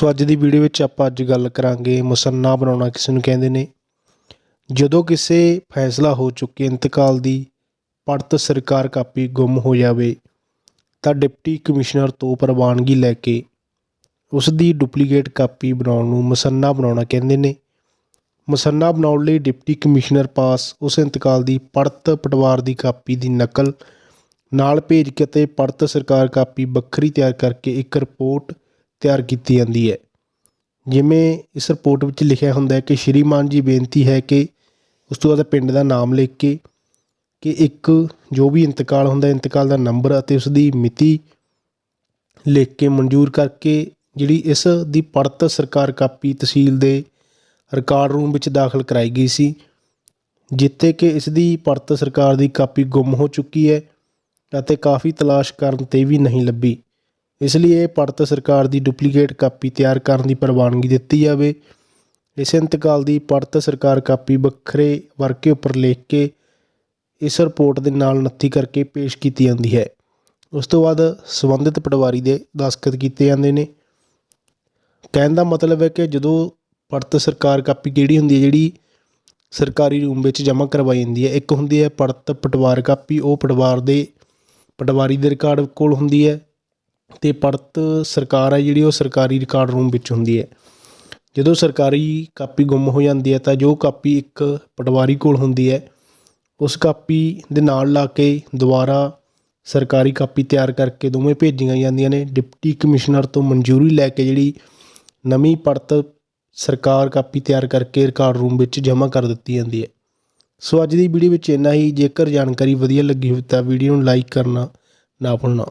ਸੋ ਅੱਜ ਦੀ ਵੀਡੀਓ ਵਿੱਚ ਆਪਾਂ ਅੱਜ ਗੱਲ ਕਰਾਂਗੇ ਮੁਸੰਨਾ ਬਣਾਉਣਾ ਕਿਸ ਨੂੰ ਕਹਿੰਦੇ ਨੇ। ਜਦੋਂ ਕਿਸੇ ਫੈਸਲਾ ਹੋ ਚੁੱਕੇ, ਇੰਤਕਾਲ ਦੀ, ਪੜਤ ਸਰਕਾਰ ਕਾਪੀ ਗੁੰਮ ਹੋ ਜਾਵੇ, ਤਾਂ ਡਿਪਟੀ ਕਮਿਸ਼ਨਰ ਤੋਂ ਪ੍ਰਵਾਨਗੀ ਲੈ ਕੇ ਉਸ ਦੀ ਡੁਪਲੀਕੇਟ ਕਾਪੀ ਬਣਾਉਣ ਨੂੰ ਮੁਸੰਨਾ ਬਣਾਉਣਾ ਕਹਿੰਦੇ ਨੇ। ਮੁਸੰਨਾ ਬਣਾਉਣ ਲਈ ਡਿਪਟੀ ਕਮਿਸ਼ਨਰ ਪਾਸ ਉਸ ਇੰਤਕਾਲ ਦੀ ਪੜਤ ਪਟਵਾਰ ਦੀ ਕਾਪੀ ਦੀ ਨਕਲ ਨਾਲ ਭੇਜ ਕੇ ਤੇ ਪੜਤ ਸਰਕਾਰ ਕਾਪੀ ਵੱਖਰੀ ਤਿਆਰ ਕਰਕੇ ਇੱਕ ਰਿਪੋਰਟ ਤਿਆਰ ਕੀਤੀ ਜਾਂਦੀ ਹੈ। ਜਿਵੇਂ ਇਸ ਰਿਪੋਰਟ ਵਿੱਚ ਲਿਖਿਆ ਹੁੰਦਾ ਹੈ ਕਿ ਸ਼੍ਰੀਮਾਨ ਜੀ ਬੇਨਤੀ ਹੈ ਕਿ ਉਸ ਤੋਂ ਬਾਅਦ ਪਿੰਡ ਦਾ ਨਾਮ ਲਿਖ ਕੇ ਕਿ ਇੱਕ ਜੋ ਵੀ ਇੰਤਕਾਲ ਹੁੰਦਾ ਇੰਤਕਾਲ ਦਾ ਨੰਬਰ ਅਤੇ ਉਸ ਦੀ ਮਿਤੀ ਲਿਖ ਕੇ ਮਨਜ਼ੂਰ ਕਰਕੇ ਜਿਹੜੀ ਇਸ ਦੀ ਪੜਤ ਸਰਕਾਰ ਕਾਪੀ ਤਹਿਸੀਲ ਦੇ ਰਿਕਾਰਡ ਰੂਮ ਵਿੱਚ ਦਾਖਲ ਕਰਾਈ ਗਈ ਸੀ, ਜਿੱਥੇ ਕਿ ਇਸ ਦੀ ਪੜਤ ਸਰਕਾਰ ਦੀ ਕਾਪੀ ਗੁੰਮ ਹੋ ਚੁੱਕੀ ਹੈ ਅਤੇ ਕਾਫੀ ਤਲਾਸ਼ ਕਰਨ ਤੇ ਵੀ ਨਹੀਂ ਲੱਭੀ। ਇਸ ਲਈ ਇਹ ਪੜਤ ਸਰਕਾਰ ਦੀ ਡੁਪਲੀਕੇਟ ਕਾਪੀ ਤਿਆਰ ਕਰਨ ਦੀ ਪ੍ਰਵਾਨਗੀ ਦਿੱਤੀ ਜਾਵੇ। ਇਸ ਇੰਤਕਾਲ ਦੀ ਪੜਤ ਸਰਕਾਰ ਕਾਪੀ ਵੱਖਰੇ ਵਰਕੇ ਉੱਪਰ ਲਿਖ ਕੇ ਇਸ ਰਿਪੋਰਟ ਦੇ ਨਾਲ ਨੱਥੀ ਕਰਕੇ ਪੇਸ਼ ਕੀਤੀ ਜਾਂਦੀ ਹੈ। ਉਸ ਤੋਂ ਬਾਅਦ ਸੰਬੰਧਿਤ ਪਟਵਾਰੀ ਦੇ ਦਸਤਖਤ ਕੀਤੇ ਜਾਂਦੇ ਨੇ। ਕਹਿਣ ਦਾ ਮਤਲਬ ਹੈ ਕਿ ਜਦੋਂ ਪੜਤ ਸਰਕਾਰ ਕਾਪੀ ਕਿਹੜੀ ਹੁੰਦੀ ਹੈ, ਜਿਹੜੀ ਸਰਕਾਰੀ ਰੂਮ ਵਿੱਚ ਜਮ੍ਹਾਂ ਕਰਵਾਈ ਜਾਂਦੀ ਹੈ, ਇੱਕ ਹੁੰਦੀ ਹੈ ਪੜਤ ਪਟਵਾਰ ਕਾਪੀ, ਉਹ ਪਟਵਾਰ ਦੇ ਪਟਵਾਰੀ ਦੇ ਰਿਕਾਰਡ ਕੋਲ ਹੁੰਦੀ ਹੈ। ਅਤੇ ਪੜਤ ਸਰਕਾਰ ਹੈ ਜਿਹੜੀ, ਉਹ ਸਰਕਾਰੀ ਰਿਕਾਰਡ ਰੂਮ ਵਿੱਚ ਹੁੰਦੀ ਹੈ। ਜਦੋਂ ਸਰਕਾਰੀ ਕਾਪੀ ਗੁੰਮ ਹੋ ਜਾਂਦੀ ਹੈ, ਤਾਂ ਜੋ ਕਾਪੀ ਇੱਕ ਪਟਵਾਰੀ ਕੋਲ ਹੁੰਦੀ ਹੈ, ਉਸ ਕਾਪੀ ਦੇ ਨਾਲ ਲਾ ਕੇ ਦੁਬਾਰਾ ਸਰਕਾਰੀ ਕਾਪੀ ਤਿਆਰ ਕਰਕੇ ਦੋਵੇਂ ਭੇਜੀਆਂ ਜਾਂਦੀਆਂ ਨੇ। ਡਿਪਟੀ ਕਮਿਸ਼ਨਰ ਤੋਂ ਮਨਜ਼ੂਰੀ ਲੈ ਕੇ ਜਿਹੜੀ ਨਵੀਂ ਪੜਤ ਸਰਕਾਰ ਕਾਪੀ ਤਿਆਰ ਕਰਕੇ ਰਿਕਾਰਡ ਰੂਮ ਵਿੱਚ ਜਮ੍ਹਾਂ ਕਰ ਦਿੱਤੀ ਜਾਂਦੀ ਹੈ। ਸੋ ਅੱਜ ਦੀ ਵੀਡੀਓ ਵਿੱਚ ਇੰਨਾ ਹੀ। ਜੇਕਰ ਜਾਣਕਾਰੀ ਵਧੀਆ ਲੱਗੀ ਹੋਵੇ ਤਾਂ ਵੀਡੀਓ ਨੂੰ ਲਾਈਕ ਕਰਨਾ ਨਾ ਭੁੱਲਣਾ।